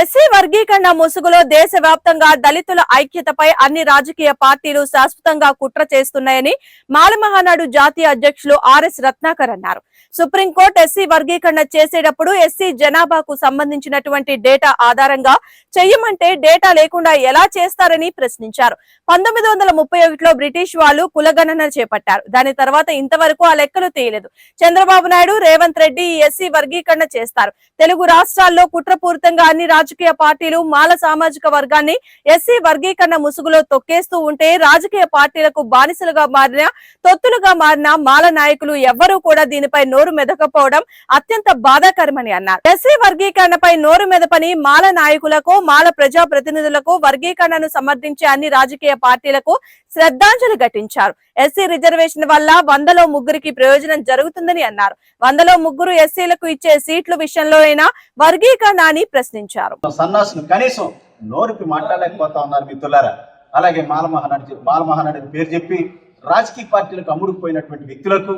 SC వర్గీకరణ ముసుగులో దేశవ్యాప్తంగా దళితుల ఐక్యతపై అన్ని రాజకీయ పార్టీలు శాశ్వతంగా కుట్ర చేస్తున్నాయని మాలమహానాడు జాతీయ అధ్యక్షులు ఆర్ఎస్ రత్నాకర్ అన్నారు. సుప్రీంకోర్టు ఎస్సీ వర్గీకరణ చేసేటప్పుడు ఎస్సీ జనాభాకు సంబంధించినటువంటి డేటా ఆధారంగా చెయ్యమంటే డేటా లేకుండా ఎలా చేస్తారని ప్రశ్నించారు. పంతొమ్మిది వందల ముప్పై ఒకటిలో బ్రిటిష్ వాళ్ళు కులగణన చేపట్టారు. దాని తర్వాత ఇంతవరకు ఆ లెక్కలు తీయలేదు. చంద్రబాబు నాయుడు రేవంత్ రెడ్డి ఈ ఎస్సీ వర్గీకరణ చేస్తారు. తెలుగు రాష్ట్రాల్లో కుట్రపూరితంగా అన్ని రాజకీయ పార్టీలు మాల సామాజిక వర్గాన్ని ఎస్సీ వర్గీకరణ ముసుగులో తొక్కేస్తూ ఉంటే రాజకీయ పార్టీలకు బానిసలుగా మారిన తొత్తులుగా మారిన మాల నాయకులు ఎవ్వరూ కూడా దీనిపై నోరు మెదకపోవడం అత్యంత బాధాకరమని అన్నారు. ఎస్సీ వర్గీకరణపై నోరు మెదపని మాల నాయకులకు మాల ప్రజా ప్రతినిధులకు వర్గీకరణను సమర్థించే అన్ని రాజకీయ పార్టీలకు శ్రద్ధాంజలి ఘటించారు. ఎస్సీ రిజర్వేషన్ వల్ల వందలో ముగ్గురికి ప్రయోజనం జరుగుతుందని అన్నారు. వందలో ముగ్గురు ఎస్సీలకు ఇచ్చే సీట్ల విషయంలో అయినా వర్గీకరణ అని ప్రశ్నించారు. సన్నాసులు కనీసం నోరుపి మాట్లాడలేకపోతా ఉన్నారు మిత్రులారా. అలాగే మాలమహానాడు అని పేరు చెప్పి రాజకీయ పార్టీలకు అమ్ముడుకుపోయినటువంటి వ్యక్తులకు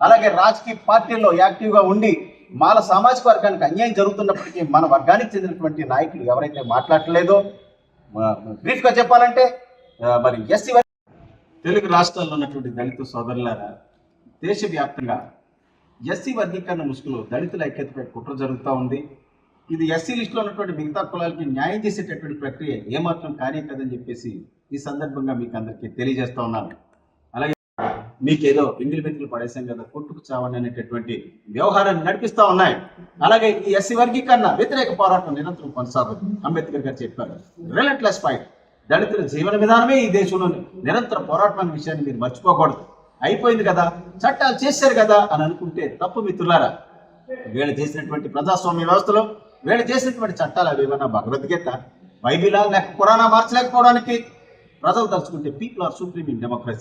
అలాగే రాజకీయ పార్టీల్లో యాక్టివ్గా ఉండి మాల సామాజిక వర్గానికి అన్యాయం జరుగుతున్నప్పటికీ మన వర్గానికి చెందినటువంటి నాయకులు ఎవరైతే మాట్లాడలేదో బ్రీఫ్గా చెప్పాలంటే మరి ఎస్సీ తెలుగు రాష్ట్రాల్లో ఉన్నటువంటి దళిత సోదరులారా దేశవ్యాప్తంగా ఎస్సీ వర్గీకరణ ముసుగులో దళితుల ఐక్యతపై కుట్ర జరుగుతూ ఉంది. ఇది ఎస్సీ లిస్టులో ఉన్నటువంటి మిగతా కులాలకి న్యాయం చేసేటటువంటి ప్రక్రియ ఏమాత్రం కార్యం కదని చెప్పేసి ఈ సందర్భంగా మీకు అందరికీ తెలియజేస్తా ఉన్నాను. అలాగే మీకేదో ఎంగిలి బెంకులు పడేసాం కదా కొట్టుకు చావని అనేటటువంటి వ్యవహారాన్ని నడిపిస్తా ఉన్నాయి. అలాగే ఈ ఎస్సీ వర్గీకరణ వ్యతిరేక పోరాటం నిరంతరం కొనసాగుతుంది. అంబేద్కర్ గారు చెప్పారు రిలెంట్లెస్ ఫైట్ దళితుల జీవన విధానమే ఈ దేశంలో నిరంతర పోరాటం అనే విషయాన్ని మీరు మర్చిపోకూడదు. అయిపోయింది కదా చట్టాలు చేశారు కదా అని అనుకుంటే తప్పు మిత్రులారా? వీళ్ళు చేసినటువంటి ప్రజాస్వామ్య వ్యవస్థలో వీళ్ళు చేసినటువంటి చట్టాలు అవి ఏమన్నా భగవద్గీత బైబిలా లేక పురాణ మార్చలేకపోవడానికి ప్రజలు తలుచుకుంటే people are supreme in democracy.